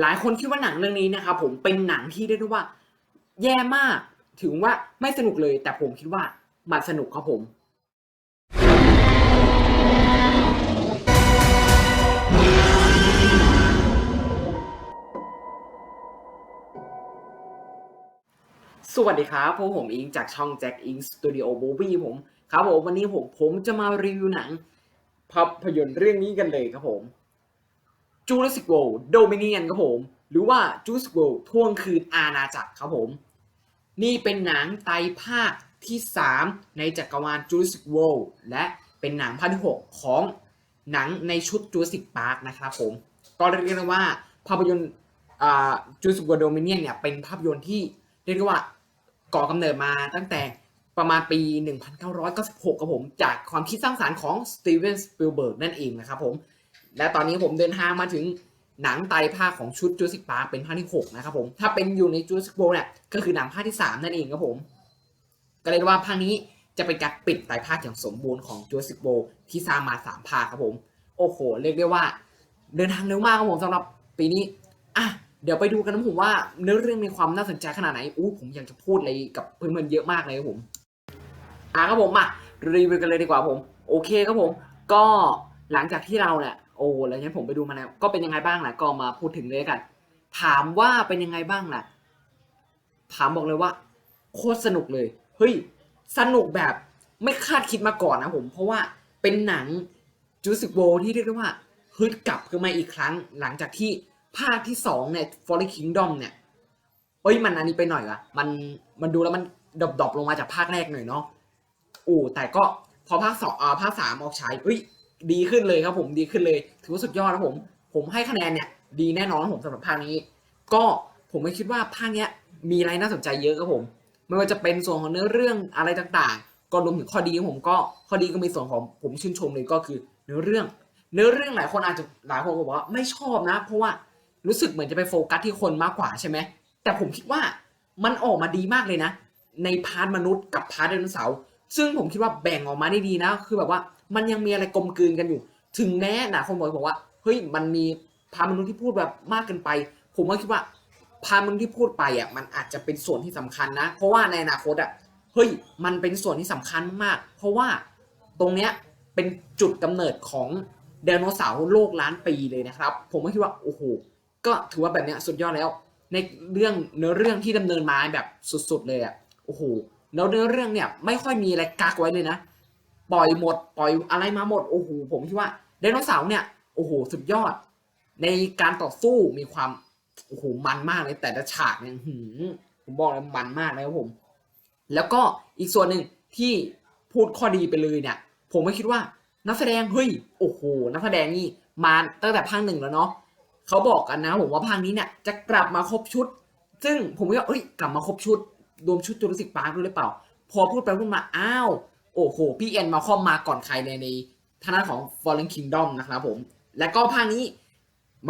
หลายคนคิดว่าหนังเรื่องนี้นะครับผมเป็นหนังที่เรียกได้ว่า แย่มากถึงว่าไม่สนุกเลย แต่ผมคิดว่ามันสนุกครับผมสวัสดีครับพวกผมอิงจากช่องแจ็คอิงสตูดิโอบูบี้ผม ครับผมวันนี้ผมผมจะมารีวิวหนังภาพยนตร์เรื่องนี้กันเลยครับผม Jurassic World Dominion ครับผม หรือว่า Jurassic World ทวงคืนอาณาจักรครับผม นี่เป็นหนังไตรภาคที่ 3 ในจักรวาล Jurassic World และเป็นหนังภาคที่ 6 ของหนังในชุด Jurassic Park นะครับผม ก็เรียกได้ว่าภาพยนตร์อ่า Jurassic World Dominion เนี่ยเป็นภาพยนตร์ที่เรียกได้ว่าก่อกำเนิดมาตั้งแต่ประมาณปี 1996 ครับผม จากความคิดสร้างสารรค์ของสตีเวนสปิลเบิร์กนั่นเองนะครับผม และตอนนี้ผมเดินทางมาถึงหนังไตภาคของชุด Jurassic Park เป็นภาคที่ 6 นะครับผมถ้าเป็นอยู่ใน Jurassic World เนี่ยก็คือหนังภาคที่ 3 นั่นเองครับผม ก็เลยว่าภาคนี้จะเป็นการปิดไตภาคอย่างสมบูรณ์ของ Jurassic World ที่สร้างมา3ภาคครับผม โอ้โห เรียกได้ว่า เดินทางเร็วมากครับผมสำหรับปีนี้อะเดี๋ยวไปดูกันนะผมว่าเนื้อเรื่องมีความน่าสนใจขนาดไหนอู้ผมอยากจะพูดอะไรกับเพื่อนๆเยอะมากเลยครับผมอะครับผมมารีวิวกันเลยดีกว่าผม โอเคครับผม ก็หลังจากที่เราเนี่ย โอ้แล้วงั้นผมไปดูมาแล้วก็เป็นยังไงบ้างล่ะก็มาพูดถึงเลยกัน ถามว่าเป็นยังไงบ้างล่ะ ถามบอกเลยว่า โคตรสนุกเลยเฮ้ยสนุกแบบไม่คาดคิดมาก่อนนะผม เพราะว่าเป็นหนังจูสิกโ r ที่เรียกได้ว่าฮึดกลับขึ้นมาอีกครั้ง หลังจากที่ภาคที่สองเนี่ย Fallen Kingdom เนี่ยเอ้ยมันอันนี้ไปหน่อยวะมันมันดูแล้วมันดรอปๆลงมาจากภาคแรกหน่อยเนาะโอ้แต่ก็พอภาคสองอ่าภาคสามออกฉายเอ้ย ดีขึ้นเลยครับผมดีขึ้นเลย ถือว่าสุดยอดนะผม ผมให้คะแนนเนี่ยดีแน่นอนผมสำหรับภาคนี้ ก็ผมไม่คิดว่าภาคเนี้ยมีอะไรน่าสนใจเยอะครับผม ไม่ว่าจะเป็นส่วนของเนื้อเรื่องอะไรต่างๆ ก็รวมถึงข้อดีของผมก็ข้อดีก็มีส่วนของผมชื่นชมเลยก็คือเนื้อเรื่อง เนื้อเรื่องหลายคนอาจจะหลายคนก็บอกว่าไม่ชอบนะ เพราะว่ารู้สึกเหมือนจะไปโฟกัสที่คนมากกว่าใช่ไหมแต่ผมคิดว่ามันออกมาดีมากเลยนะ ในพาร์ทมนุษย์กับพาร์ทไดโนเสาร์ซึ่งผมคิดว่าแบ่งออกมาได้ดีนะ คือแบบว่า มันยังมีอะไรกลมกลืนกันอยู่ ถึงแม้นะคนบอกบอกว่าเฮ้ยมันมีพามนุษย์ที่พูดแบบมากเกินไป ผมก็คิดว่าพามนุษย์ที่พูดไปอะมันอาจจะเป็นส่วนที่สำคัญนะ เพราะว่าในอนาคตอะเฮ้ยมันเป็นส่วนที่สำคัญมาก เพราะว่าตรงเนี้ยเป็นจุดกำเนิดของไดโนเสาร์โลกล้านปีเลยนะครับ ผมก็คิดว่าโอ้โหก็ถือว่าแบบเนี้ยสุดยอดแล้ว ในเรื่องเนื้อเรื่องที่ดำเนินมาแบบสุดๆเลยอะโอ้โหแล้วเนื้อเรื่องเนี่ยไม่ค่อยมีอะไรกักไว้เลยนะ ปล่อยหมด ปล่อยอะไรมาหมดโอ้โหผมคิดว่าไดโนเสาร์เนี่ยโอ้โหสุดยอด ในการต่อสู้มีความโอ้โหมันมากเลย แต่ละฉากเนี่ยหืมผมบอกเลยมันมากเลยครับผม แล้วก็อีกส่วนหนึ่งที่พูดข้อดีไปเลยเนี่ย ผมก็คิดว่านักแสดงเฮ้ยโอ้โหนักแสดงนี่มาตั้งแต่ภาคหนึ่งแล้วเนาะเขาบอกกันนะผมว่าภาคนี้เนี่ยจะกลับมาครบชุด ซึ่งผมก็เอ้ยกลับมาครบชุดรวมชุดจูราสสิกพาร์คด้วยหรือเปล่า พอพูดไปพูดมาอ้าว โอ้โห พี่เอ็นมาคอมมาก่อนใครในในทางด้านของ Fallen Kingdom นะครับผม และก็ภาคนี้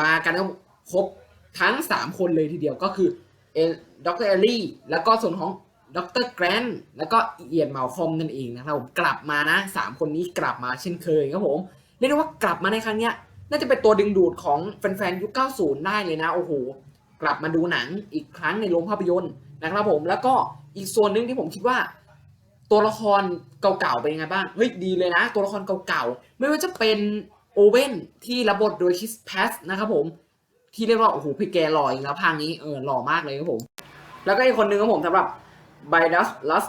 มากันครบทั้ง 3 คนเลยทีเดียวก็คือเอดรเอลลี่ แล้วก็ส่วนของดรแกรนแล้วก็เอียนมาคอมนั่นเองนะครับผมกลับมานะ 3 คนนี้กลับมาเช่นเคยครับผม เรียกได้ว่ากลับมาในครั้งเนี้ย น่าจะเป็นตัวดึงดูดของแฟนๆ ยุค 90 ได้เลยนะ โอ้โห กลับมาดูหนังอีกครั้งในโรงภาพยนตร์นะครับผม แล้วก็อีกส่วนหนึ่งที่ผมคิดว่า ตัวละครเก่าๆเป็นยังไงบ้าง เฮ้ยดีเลยนะ ตัวละครเก่าๆ ไม่ว่าจะเป็นโอเว่นที่รับบทโดยคิสแพสนะครับผม ที่เรียกว่า โอ้โหพี่แกหล่ออีกแล้วภาคนี้เออหล่อมากเลยครับผม แล้วก็อีกคนนึงครับผมสำหรับไบดัสลัส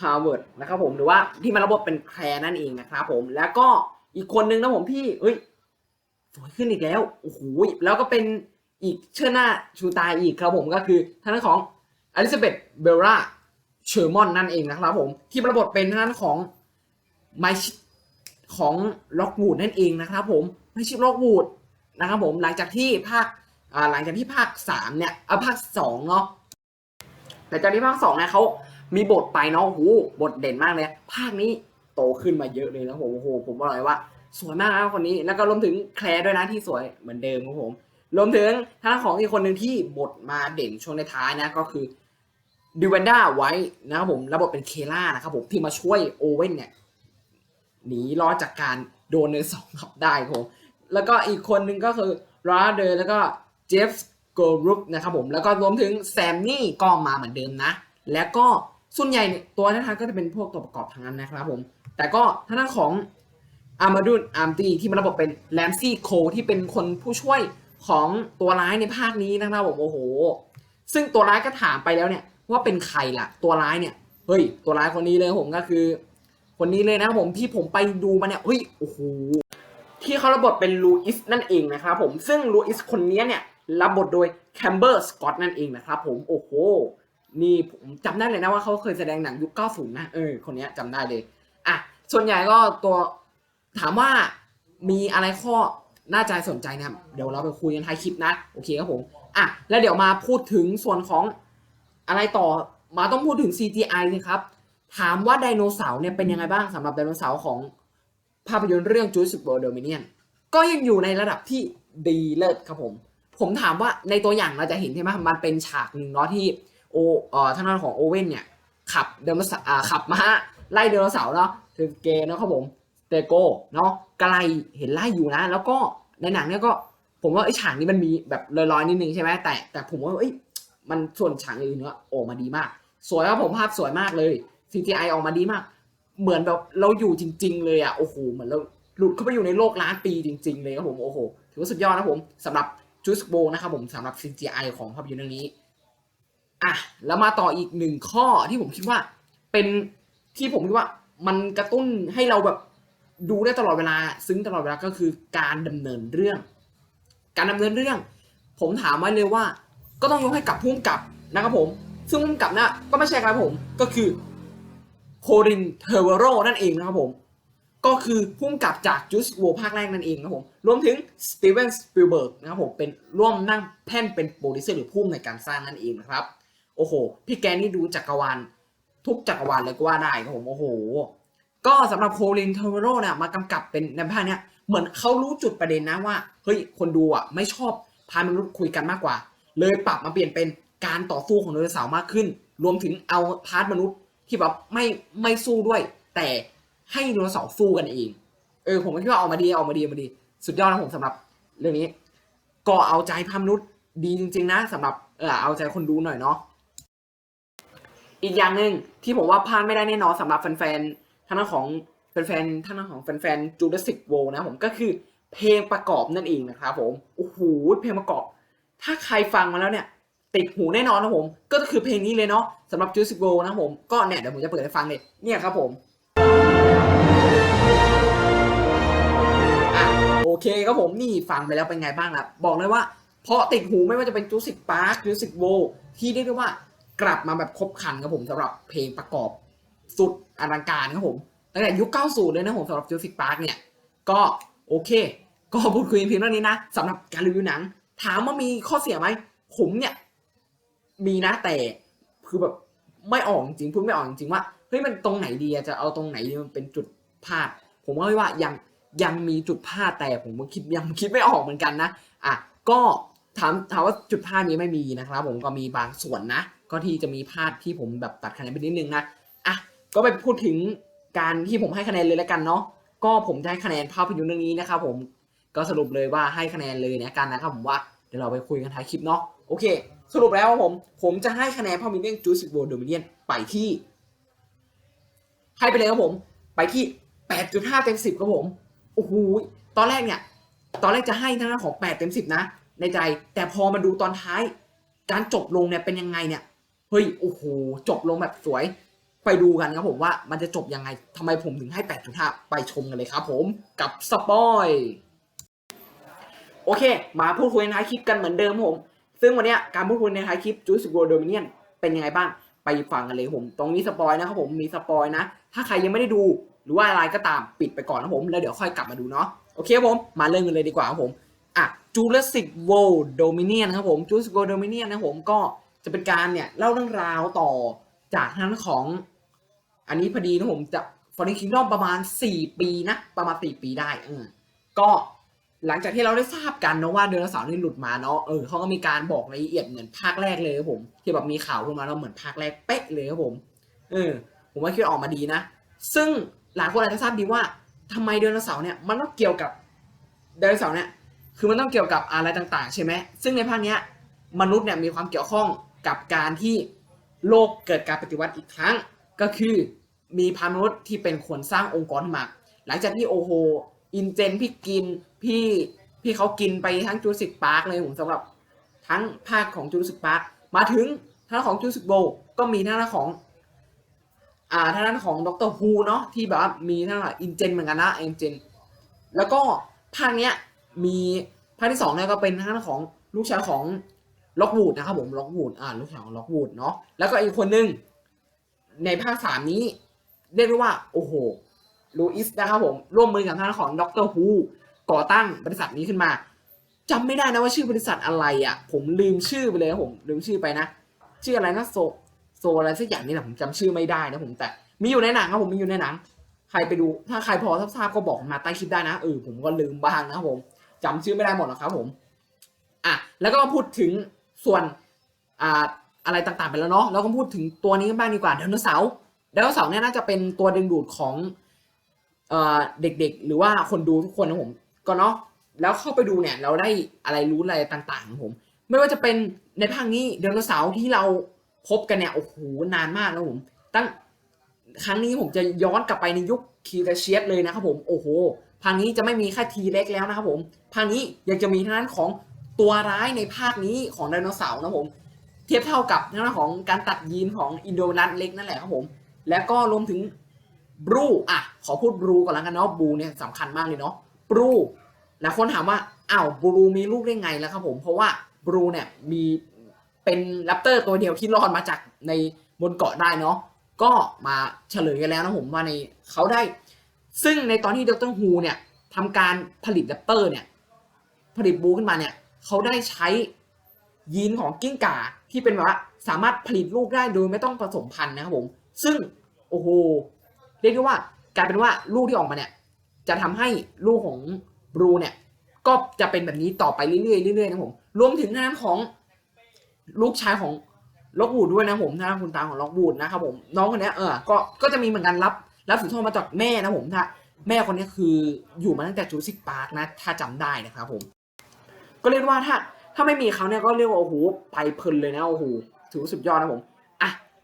ฮาร์วาร์ดนะครับผมหรือว่าที่มารับบทเป็นแคลร์นั่นเองนะครับผม แล้วก็อีกคนนึงนะผมที่เอ้ยสวยขึ้นอีกแล้วโอ้โหแล้วก็เป็นอีกเชื่อหน้าชูตาอีกครับผมก็คือท่านของอลิซาเบธเบลล่า เชอร์มอนนั่นเองนะครับผมที่ประบทเป็นท่านของไมชิของล็อกวูดนั่นเองนะครับผมไมชิล็อกวูดนะครับผมหลังจากที่ภาคหลังจากที่ภาคสามเนี่ยเอาภาคสองเนาะแต่จากที่ภาคสองเนี่ยเขามีบทไปเนาะโอ้โหบทเด่นมากเลย ภาคนี้โตขึ้นมาเยอะเลยนะผมโอ้โหผมบอกเลยว่า สวยมากนะคนนี้แล้วก็รวมถึงแคลร์ด้วยนะที่สวยเหมือนเดิมครับผมรวมถึงท่างของอีกคนหนึ่งที่บทมาเด่นช่วงในท้ายนะก็คือ ดิวันด้าไว้นะครับผมรับบเป็นเคล่านะครับผมที่มาช่วยโอเว่นเนี่ยหนีรอดจากการโดนเนอร์สองขับได้ครับผมแล้วก็อีกคนหนึ่งก็คือราเดอร์แล้วก็เจฟส์โกรุกนะครับผมแล้วก็รวมถึงแซมนี่ก็มาเหมือนเดิมนะ แล้วก็ส่วนใหญ่เนี่ยตัวนั้นก็จะเป็นพวกตัวประกอบทั้งนั้นนะครับผม แต่ก็ทางด้านของอามาดุนอาร์มตีที่มันระบบเป็นแลมซี่โคที่เป็นคนผู้ช่วยของตัวร้ายในภาคนี้นะครับผมโอ้โห ซึ่งตัวร้ายก็ถามไปแล้วเนี่ย ว่าเป็นใครล่ะ ตัวร้ายเนี่ยเฮ้ยตัวร้ายคนนี้เลยผมก็คือ คนนี้เลยนะผมที่ผมไปดูมาเนี่ยเฮ้ยโอ้โหที่เขารับบทเป็นลูอิสนั่นเองนะครับผมซึ่งลูอิสคนนี้เนี่ยรับบทโดยแคมเบอร์สกอตนั่นเองนะครับผมโอ้โหนี่ผมจำได้เลยนะว่าเขาเคยแสดงหนังยุค 90 นะเออคนนี้จำได้เลยอะส่วนใหญ่ก็ตัวถามว่ามีอะไรข้อน่าใจสนใจนะครับเดี๋ยวเราไปคุยกันท้ายคลิปนะ โอเคครับผมอะแล้วเดี๋ยวมาพูดถึงส่วนของ อะไรต่อมาต้องพูดถึง CGI นะครับ ถามว่าไดโนเสาร์เนี่ยเป็นยังไงบ้างสำหรับไดโนเสาร์ของภาพยนตร์เรื่อง Jurassic World Dominion ก็ยังอยู่ในระดับที่ดีเลิศครับผม ผมถามว่าในตัวอย่างเราจะเห็นใช่ไหมมันเป็นฉากหนึ่งเนาะที่โอเอ่อทางด้านของโอเว่นเนี่ยขับเดโนเสาร์อ่าขับมาไล่เดโนเสาร์เนาะคือเกย์เนาะครับผมเตโกเนาะไกลเห็นไล่อยู่นะ แล้วก็ในหนังเนี่ยก็ผมว่าไอ้ฉากนี้มันมีแบบลอยๆนิดนึงใช่ไหมแต่แต่ผมว่าเอ้ย มันส่วนฉากอื่นเนี่ยออกมาดีมาก สวยครับผมภาพสวยมากเลย CGI ออกมาดีมาก เหมือนแบบเราอยู่จริง ๆ เลยอะโอ้โหเหมือนเราหลุดเข้าไปอยู่ในโลกล้านปีจริง ๆ เลยครับผมโอ้โหถือว่าสุดยอดนะผมสำหรับจูสโบนะครับผมสำหรับ CGI ของภาพยนตร์เรื่องนี้อะแล้วมาต่ออีกหนึ่งข้อที่ผมคิดว่าเป็นที่ผมคิดว่ามันกระตุ้นให้เราแบบดูได้ตลอดเวลา ซึ้งตลอดเวลาก็คือการดำเนินเรื่อง การดำเนินเรื่อง ผมถามไว้เลยว่า ก็ต้องยกให้กับพุ่มกับนะครับผม ซึ่งพุ่มกับน่ะก็ไม่ใช่ครับผม ก็คือโครินเทเวโรนั่นเองนะครับผม ก็คือพุ่มกับจากจูสโวภาคแรกนั่นเองนะครับผม รวมถึงสตีเวนสปิลเบิร์กนะครับผม เป็นร่วมนั่งแท่นเป็นโปรดิวเซอร์หรือผู้ในการสร้างนั่นเองนะครับ โอ้โห พี่แกนี่ดูจักรวาลทุกจักรวาลเลยก็ว่าได้ครับผม โอ้โห ก็สำหรับโคลินเทเวโรเนี่ยมากำกับเป็นในภาคเนี้ยเหมือนเขารู้จุดประเด็นนะว่า เฮ้ย คนดูอะไม่ชอบพามนุษย์คุยกันมากกว่า เลยปรับมาเปลี่ยนเป็นการต่อสู้ของไดโนเสาร์มากขึ้น รวมถึงเอาพาร์ทมนุษย์ที่แบบไม่ไม่สู้ด้วย แต่ให้ไดโนเสาร์สู้กันเอง เออผมก็คิดว่าออกมาดีออกมาดีออกมาดี สุดยอดนะผมสำหรับเรื่องนี้ ก็เอาใจพามนุษย์ดีจริง ๆ นะสำหรับเออเอาใจคนดูหน่อยเนาะอีกอย่างหนึ่งที่ผมว่าพลาดไม่ได้แน่นอนสำหรับแฟนๆท่านของแฟนๆท่านของแฟนๆจูเลสิกโวนะผมก็คือเพลงประกอบนั่นเองนะครับผมโอ้โหเพลงประกอบ ถ้าใครฟังมาแล้วเนี่ย ติดหูแน่นอนนะผม ก็คือเพลงนี้เลยเนาะสำหรับจูเลสิกโวนะผม ก็เนี่ยเดี๋ยวผมจะเปิดให้ฟังเลย เนี่ยครับผมอโอเคครับผมนี่ฟังไปแล้วเป็นไงบ้างล่ะ บอกเลยว่าเพราะติดหูไม่ว่าจะเป็นจูสิกพาร์คจูสิกโวที่เรียกได้ว่ากลับมาแบบครบคันครับผมสำหรับเพลงประกอบสุดอลังการครับผมตั้งแต่ยุค 90 เลยนะผมสำหรับจูสิกพาร์คเนี่ย ก็โอเค ก็พูดคุยเพียงเท่านี้นะสำหรับการรีวิวหนัง ถามว่ามีข้อเสียไหมผมเนี่ยมีนะแต่คือแบบไม่ออกจริงพูดไม่ออกจริงว่าเฮ้ยมันตรงไหนดีจะเอาตรงไหนดีมันเป็นจุดพลาดผมก็ว่ายังยังมีจุดพลาดแต่ผมก็คิดยังคิดไม่ออกเหมือนกันนะอะก็ถามถามว่าจุดพลาดนี้ไม่มีนะครับ ผมก็มีบางส่วนนะ ก็ที่จะมีพลาดที่ผมแบบตัดคะแนนไปนิดนึงนะอะก็ไปพูดถึงการที่ผมให้คะแนนเลยแล้วกันเนาะก็ผมจะให้คะแนนภาพยนตร์เรื่องนี้นะครับผม ก็สรุปเลยว่าให้คะแนนเลยนะกันนะครับผมว่าเดี๋ยวเราไปคุยกันท้ายคลิปเนาะโอเค สรุปแล้วผม ผมจะให้คะแนนภาพยนตร์เรื่อง Jurassic World Dominion ไปที่ ให้ไปเลยครับผม ไปที่ 8.5 เต็ม 10 ครับผม โอ้โห ตอนแรกเนี่ย ตอนแรกจะให้ทางด้านของ 8 เต็ม 10 นะ ในใจ แต่พอมาดูตอนท้าย การจบลงเนี่ยเป็นยังไงเนี่ย เฮ้ย โอ้โห จบลงแบบสวย ไปดูกันครับผมว่ามันจะจบยังไงทำไมผมถึงให้ 8.5 ไปชมกันเลยครับผม กับสปอย โอเค มาพูดคุยในท้ายคลิปกันเหมือนเดิมครับผม ซึ่งวันนี้การพูดคุยในท้ายคลิป Juice World Dominion เป็นยังไงบ้าง ไปฟังกันเลยผม ตรงนี้สปอยนะครับผม มีสปอยนะ ถ้าใครยังไม่ได้ดูหรือว่าอะไรก็ตามปิดไปก่อนนะผม แล้วเดี๋ยวค่อยกลับมาดูเนาะ โอเคครับผม มาเริ่มกันเลยดีกว่าครับผม อะ Jurassic World Dominion ครับผม Jurassic World Dominion นะครับผมก็จะเป็นการเนี่ยเล่าเรื่องราวต่อจากทางด้านของ อันนี้พอดีนะผมจะ Fallen Kingdom ประมาณ 4 ปีนะ ประมาณ 4 ปีได้เออก็ หลังจากที่เราได้ทราบกันนะว่าไดโนเสาร์นี่หลุดมาเนาะเออเขาก็มีการบอกรายละเอียดเหมือนภาคแรกเลยครับผม ที่แบบมีข่าวขึ้นมาแล้วเหมือนภาคแรกเป๊ะเลยครับผมเออผมว่าคิดออกมาดีนะ ซึ่งหลายคนอาจจะทราบดีว่าทำไมไดโนเสาร์เนี่ยมันต้องเกี่ยวกับไดโนเสาร์เนี่ยคือมันต้องเกี่ยวกับอะไรต่างๆ ใช่ไหมซึ่งในภาคเนี้ยมนุษย์เนี่ยมีความเกี่ยวข้องกับการที่โลกเกิดการปฏิวัติอีกครั้ง ก็คือมีพามนุษย์ที่เป็นคนสร้างองค์กรมาหลังจากที่โอโห อินเจนพี่กินพี่พี่เขากินไปทั้งจูสิกปาร์กเลยผมสำหรับทั้งภาคของจูสิกปาร์กมาถึงทางด้านของจูสิกโบก็มีทางด้านของอ่าทางด้านของดรฮูเนาะที่แบบว่ามีทางด้านอินเจนเหมือนกันนะอินเจนแล้วก็ภาคเนี้ยมีภาคที่สองเนี่ยก็เป็นทางด้านของลูกชายของล็อกวูดนะครับผมล็อกวูดอ่าลูกชายของล็อกวูดเนาะแล้วก็อีกคนนึงในภาคสามนี้เรียกได้ว่าโอ้โห ลูอิสนะครับผม ร่วมมือกับทางด้านของดรฮูก่อตั้งบริษัทนี้ขึ้นมาจำไม่ได้นะว่าชื่อบริษัทอะไรอะ่ะ ผมลืมชื่อไปเลยผมลืมชื่อไปนะชื่ออะไรนะโซโซอะไรสักอย่างนี่แหละผมจำชื่อไม่ได้นะผมแต่มีอยู่ในหนังครับผมมีอยู่ในหนัง ใครไปดูถ้าใครพอทราบๆก็บอกมาใต้คลิปได้นะเออผมก็ลืมบ้างนะครับผมจำชื่อไม่ได้หมดหรอกครับผมอะแล้วก็มาพูดถึงส่วนอ่าอะไรต่างๆไปแล้วเนาะแล้วก็พูดถึงตัวนี้กันบ้างดีกว่าไดโนเสาร์ไดโนเสาร์เนี่ยน่าจะเป็นตัวดึงดูดของ เด็กๆ หรือว่าคนดูทุกคนนะผมก็เนาะแล้วเข้าไปดูเนี่ย เราได้อะไรรู้อะไรต่างๆของผม ไม่ว่าจะเป็นในภาคนี้ไดโนเสาร์ที่เราพบกันเนี่ยโอ้โหนานมากนะผม ตั้งครั้งนี้ผมจะย้อนกลับไปในยุคคีเตเชียสเลยนะครับผมโอ้โหภาคนี้จะไม่มีแค่ทีเล็กแล้วนะครับผมภาคนี้ยังจะมีทางด้นของตัวร้ายในภาคนี้ของไดโนเสาร์นะผม เทียบเท่ากับทางด้านของการตัดยีนของอินโดนัทเล็กนั่นแหละครับผม แล้วก็รวมถึง บรูอะขอพูดบรูก่อนแล้วกันเนาะบรูเนี่ยสำคัญมากเลยเนาะบรูหลายคนถามว่าอ้าวบรูมีลูกได้ไงแล้วครับผม เพราะว่าบรูเนี่ยมีเป็นแรปเตอร์ตัวเดียวที่รอดมาจากในบนเกาะได้เนาะก็มาเฉลยกันแล้วนะผมว่าในเขาได้ ซึ่งในตอนที่ดรฮูเนี่ยทำการผลิตแรปเตอร์เนี่ยผลิตบูขึ้นมาเนี่ยเขาได้ใช้ยีนของกิ้งก่าที่เป็นแบบว่าสามารถผลิตลูกได้โดยไม่ต้องผสมพันธุ์นะครับผม ซึ่งโอ้โห เรียกได้ว่ากลายเป็นว่าลูกที่ออกมาเนี่ย จะทำให้ลูกของบรูเนี่ย ก็จะเป็นแบบนี้ต่อไปเรื่อยๆเรื่อยๆนะผมรวมถึงทางด้านของลูกชายของล็อกวูดด้วยนะผมถ้าคุณตาของล็อกวูดนะครับผมน้องคนนี้เออก็ก็จะมีเหมือนกันรับรับสืบทอดมาจากแม่นะผมถ้าแม่คนนี้คืออยู่มาตั้งแต่จูสิกปาร์กนะถ้าจำได้นะครับผม ก็เรียกว่าถ้าถ้าไม่มีเขาเนี่ยก็เรียกว่าโอ้โหไปเพลินเลยนะโอ้โหถือว่าสุดยอดนะผม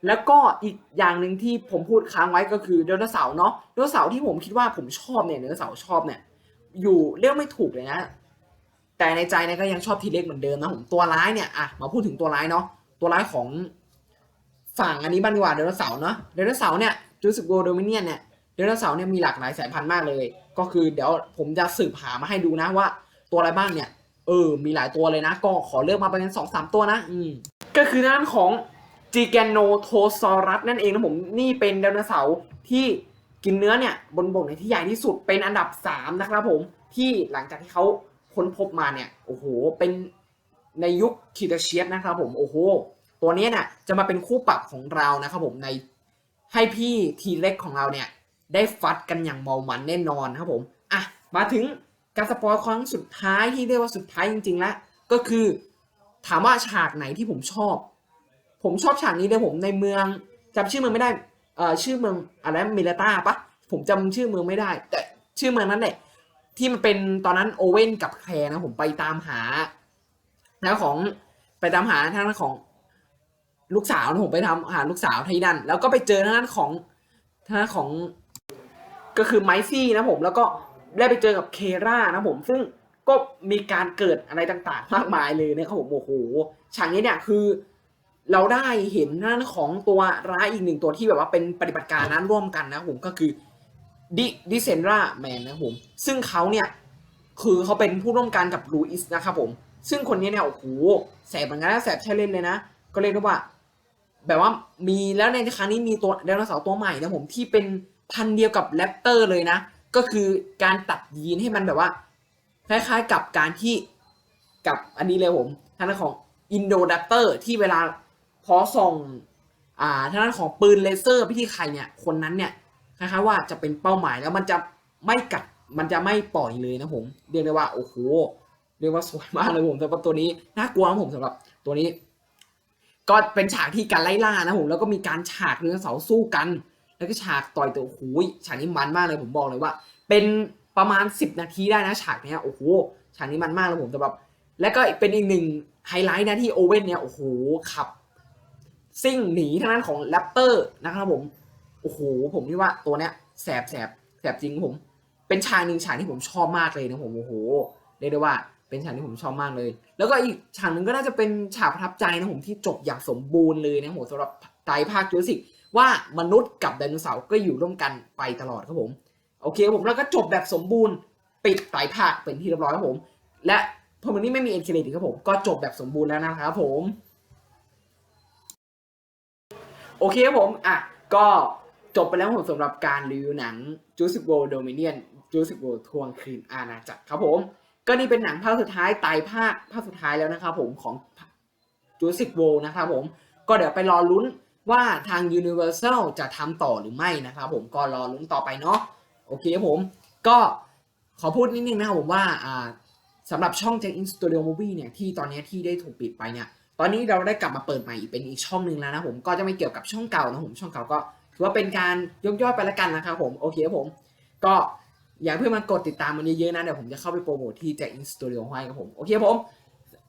แล้วก็อีกอย่างหนึ่งที่ผมพูดค้างไว้ก็คือไดโนเสาร์เนาะไดโนเสาร์ที่ผมคิดว่าผมชอบเนี่ยไดโนเสาร์ชอบเนี่ย อยู่เรียกไม่ถูกเลยนะ แต่ในใจเนี่ยก็ยังชอบทีเล็กเหมือนเดิมนะผมตัวร้ายเนี่ยอะมาพูดถึงตัวร้ายเนาะตัวร้ายของฝั่งอันนี้บ้างดีกว่าไดโนเสาร์เนาะไดโนเสาร์เนี่ยจูสิกโกโดมิเนียนเนี่ยไดโนเสาร์เนี่ยมีหลากหลายสายพันธุ์มากเลย ก็คือเดี๋ยวผมจะสืบหามาให้ดูนะว่า ตัวอะไรบ้างเนี่ยเออมีหลายตัวเลยนะ ก็ขอเลือกมาเป็นสองสามตัวนะ อืมก็คือด้านของ จีแกนโนโทซอรัสนั่นเองนะผมนี่เป็นไดโนเสาร์ที่กินเนื้อเนี่ยบนบกในที่ใหญ่ที่สุดเป็นอันดับสามนะครับผมที่หลังจากที่เขาค้นพบมาเนี่ยโอ้โหเป็นในยุคคีเตเชียสนะครับผมโอ้โหตัวนี้เนี่ยจะมาเป็นคู่ปรับของเรานะครับผมในให้พี่ทีเล็กของเราเนี่ยได้ฟัดกันอย่างเมามันแน่นอนครับผมอะมาถึงการสปอยครั้งสุดท้ายที่เรียกว่าสุดท้ายจริงๆแล้วก็คือ ถามว่าฉากไหนที่ผมชอบ ผมชอบฉากนี้เลยผมในเมืองจำชื่อเมืองไม่ได้เอ่อชื่อเมืองอะไรมิเลตาปะผมจำชื่อเมืองไม่ได้ แต่ชื่อเมืองนั้นแหละที่มันเป็นตอนนั้นโอเว่นกับแคร์นะผมไปตามหาแล้วของไปตามหาทางด้านของลูกสาวนะผมไปทำหาลูกสาวที่นั่นแล้วก็ไปเจอทางด้านของทางด้านของก็คือไมซี่นะผม แล้วก็ได้ไปเจอกับเครานะผม ซึ่งก็มีการเกิดอะไรต่างๆ มากมายเลยนะครับผมโอ้โหฉากนี้เนี่ยคือ เราได้เห็นน้านของตัวร้ายอีกหนึ่งตัวที่แบบว่าเป็นปฏิบัติการนั้นร่วมกันนะผมก็คือดิดิเซนราแมนนะผมซึ่งเขาเนี่ยคือเขาเป็นผู้ร่วมกันกับลูอิสนะครับผม ซึ่งคนนี้เนี่ยโอ้โหแสบเหมือนกันนะแสบใช่เล่นเลยนะ ก็เรียกได้ว่า แบบว่ามีแล้วในครั้งนี้มีตัวไดโนเสาร์ตัวใหม่นะผมที่เป็นพันเดียวกับแรปเตอร์เลยนะ ก็คือการตัดยีนให้มันแบบว่าคล้ายๆกับการที่กับอันนี้เลยผมทางด้นของอินโดแรปเตอร์ที่เวลา พอส่งอ่าทางด้านของปืนเลเซอร์พิธีใครเนี่ยคนนั้นเนี่ยคล้ายๆว่าจะเป็นเป้าหมายแล้วมันจะไม่กัดมันจะไม่ปล่อยเลยนะผม เรียกได้ว่าโอ้โหเรียกว่าสวยมากเลยผมสำหรับตัวนี้น่ากลัวผมสำหรับตัวนี้ ก็เป็นฉากที่การไล่ล่านะผมแล้วก็มีการฉากเนื้อเสาสู้กัน แล้วก็ฉากต่อยตัวโอ้โหฉากนี้มันมากเลยผมบอกเลยว่า เป็นประมาณ 10 นาทีได้นะฉากเนี้ยโอ้โหฉากนี้มันมากเลยผมสำหรับ และก็เป็นอีกหนึ่งไฮไลท์นะที่โอเว่นเนี่ยโอ้โหขับ ซิ่งหนีทางนั้นของแรปเตอร์นะครับผม โอ้โห ผมนี่ว่าตัวเนี้ยแสบแสบแสบจริงผม เป็นฉากหนึ่งฉากที่ผมชอบมากเลยนะผมโอ้โหเรียกได้ว่าเป็นฉากที่ผมชอบมากเลย แล้วก็อีกฉากหนึ่งก็น่าจะเป็นฉากประทับใจนะผมที่จบอย่างสมบูรณ์เลยนะผมสำหรับไตรภาคจูสิกว่ามนุษย์กับไดโนเสาร์ก็อยู่ร่วมกันไปตลอดครับผม โอเคผมแล้วก็จบแบบสมบูรณ์ปิดไตรภาคเป็นที่เรียบร้อยครับผม และพอมันนี้ไม่มีเอ็นเครดิตครับผมก็จบแบบสมบูรณ์แล้วนะครับผม โอเคครับผมอะก็จบไปแล้วผมสำหรับการรีวิวหนัง Jurassic World Dominion Jurassic World ทวงคืนอาณาจักรครับผม ก็นี่เป็นหนังภาคสุดท้ายไตรภาคภาคสุดท้ายแล้วนะครับผมของ Jurassic World นะครับผมก็เดี๋ยวไปรอลุ้นว่าทาง Universal จะทำต่อหรือไม่นะครับผมก็รอลุ้นต่อไปเนาะโอเคครับผมก็ขอพูดนิดนึงนะครับผมว่าอ่าสำหรับช่อง Jack In Studio Movie เนี่ยที่ตอนนี้ที่ได้ถูกปิดไปเนี่ย ตอนนี้เราได้กลับมาเปิดใหม่อีกเป็นอีกช่องหนึ่งแล้วนะผมก็จะไม่เกี่ยวกับช่องเก่านะผมช่องเก่าก็ถือว่าเป็นการยกย่อไปละกันนะครับผมโอเคครับผม ก็อยากเพื่อนมากดติดตามมันเยอะๆนะเดี๋ยวผมจะเข้าไปโปรโมทที่แจ็คอินสตูดิโอให้ครับผมโอเคครับผม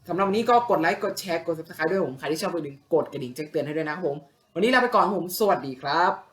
สำหรับวันนี้ก็กดไลค์กดแชร์กด subscribe ด้วยผมใครที่ชอบไปดึงกดกระดิ่งแจ้งเตือนให้ด้วยนะครับผม วันนี้ลาไปก่อนผมสวัสดีครับ